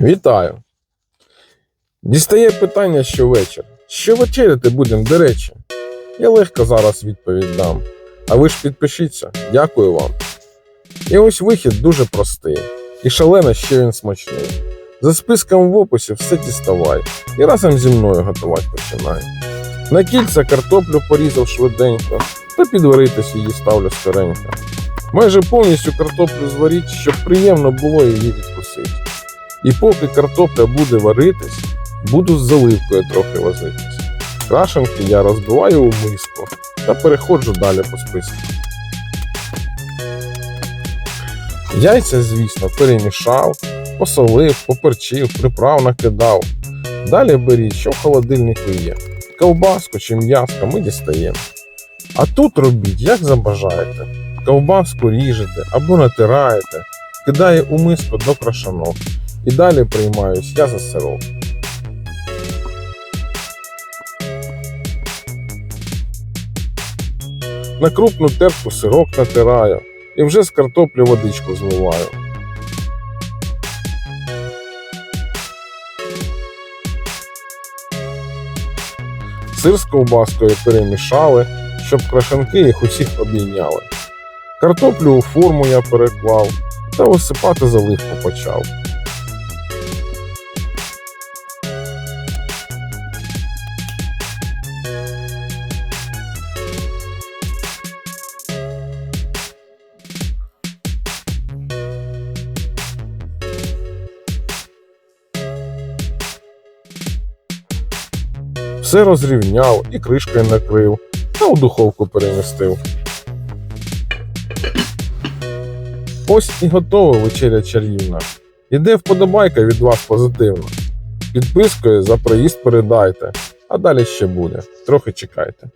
Вітаю! Дістає питання щовечір. Що вечеряти будемо, до речі? Я легко зараз відповідь дам. А ви ж підпишіться, дякую вам. І ось вихід дуже простий. І шалено, що він смачний. За списком в описі все діставай. І разом зі мною готувати починай. На кільця картоплю порізав швиденько, та підваритись її ставлю скоренько. Майже повністю картоплю зваріть, щоб приємно було її відкусити. І поки картопля буде варитись, буду з заливкою трохи возитись. Крашенки я розбиваю у миску та переходжу далі по списку. Яйця, звісно, перемішав, посолив, поперчив, приправ накидав. Далі беріть, що в холодильнику є. Ковбаску чи м'яско ми дістаємо. А тут робіть, як забажаєте. Ковбаску ріжете або натираєте, кидає у миску до крашанок. І далі приймаюсь я за сирок. На крупну терку сирок натираю і вже з картоплі водичку зливаю. Сир з ковбаскою перемішали, щоб крашанки їх усіх обійняли. Картоплю у форму я переклав та висипати заливку почав. Все розрівняв і кришкою накрив, та у духовку перемістив. Ось і готова вечеря чарівна. Іде вподобайка від вас позитивно. Підпискою за проїзд передайте, а далі ще буде. Трохи чекайте.